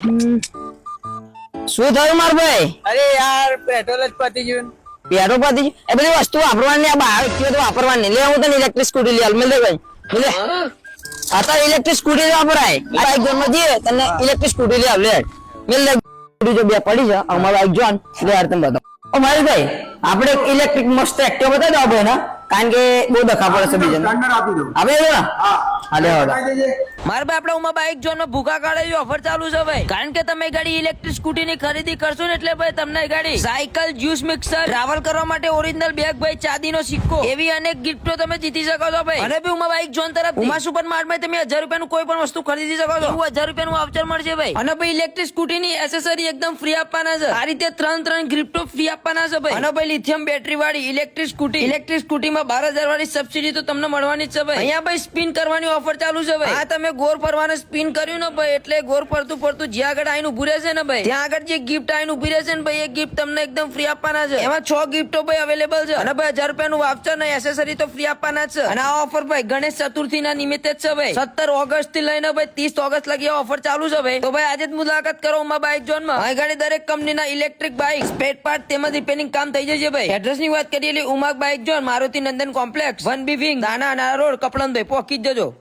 શું થયું માર ભાઈ? અરે યાર પેટ્રોલ જ પતી ગયું પેટ્રોલ પતી ગયું? એ બધી વસ્તુ વાપરવાની આ બહાર તો વાપરવાની લે હું તને ઇલેક્ટ્રિક સ્કૂટી લઈ આલ મિલ ભાઈ આ તો ઇલેક્ટ્રિક સ્કૂટી વાપરાય. બાઈક જોનમાં જઈએ તને ઇલેક્ટ્રિક સ્કૂટી લઈ આવ લે. મિલ લે સ્કૂટી જો બે પડી છે અમારો બાઈક જોન લે યાર તમે બતાવો. ઓ મારી ભાઈ આપણે ઇલેક્ટ્રિક મસ્ત એક્ટિવ બતાવી દો ભાઈ ના? કારણ કે બહુ દખા પડે છે બીજાને. આપણે દો હા. હા લે હવે. મારા ભાઈ આપણે ઉમા બાઇક જોનમાં ભૂખા કાઢે ઓફર ચાલુ છે ભાઈ. કારણ કે તમે ગાડી ઇલેક્ટ્રિક સ્કૂટી ની ખરીદી કરશો ને એટલે ભાઈ તમને ગાડી સાયકલ જ્યુસ મિક્સર ટ્રાવેલ કરવા માટે ઓરિજિનલ બેગ ભાઈ ચાંદી નો સિક્કો, એવી અનેક ગિફ્ટો તમે જીતી શકો છો ભાઈ. અને બી ઉમા બાઇક જોન તરફ ઉમા સુપર માર્ટમાં તમે હજાર રૂપિયાનું કોઈ પણ વસ્તુ ખરીદી શકો છો. હજાર રૂપિયાનું વાઉચર મળશે ભાઈ. અને ભાઈ ઇલેક્ટ્રિક સ્કૂટી ની એસેસરી એકદમ ફ્રી આપવાના છે. આ રીતે ત્રણ ત્રણ ગિફ્ટો ફ્રી આપવાના છે ભાઈ. અને ભાઈ લિથિયમ બેટરી વાળી ઇલેક્ટ્રિક સ્કૂટી ઇલેક્ટ્રિક સ્કૂટીમાં બાર હજાર વાળી સબસિડી તો તમને મળવાની છે ભાઈ. અહીંયા ભાઈ સ્પિન કરવાની ઓફર ચાલુ છે ભાઈ. આ તમે ગોર ફરવાનું સ્પિન કર્યું ને ભાઈ એટલે ગોર ફરતું ફરતું જ્યાં આગળ આઈને ઉભું રહેશે ને ભાઈ? ત્યાં આગળ જે ગિફ્ટ આઈને ઊભી રહેશે ને ભાઈ એ ગિફ્ટ તમને એકદમ ફ્રી આપવાના છે. એમાં છ ગિફ્ટો ભાઈ અવેલેબલ છે. અને ભાઈ હજાર રૂપિયાનું વાપચર ને એસેસરી તો ફ્રી આપવાના છે. અને આ ઓફર ભાઈ ગણેશ ચતુર્થી ના નિમિત્તે જ છે ભાઈ. સત્તર ઓગસ્ટથી લઈને ભાઈ ત્રીસ ઓગસ્ટ લગી ઓફર ચાલુ છે ભાઈ. તો ભાઈ આજે જ મુલાકાત કરો માં બાઇક ઝોનમાં. ગાડી દરેક કંપનીના ઇલેક્ટ્રિક બાઇક સ્પેર પાર્ટ તેમજ રિપેરિંગ કામ થઈ જશે ભાઈ. એડ્રેસની વાત કરીએ એટલે Uma bike zone Maruti Nandan complex one B wing નાના રોડ કપડન ભાઈ પોકી જજો.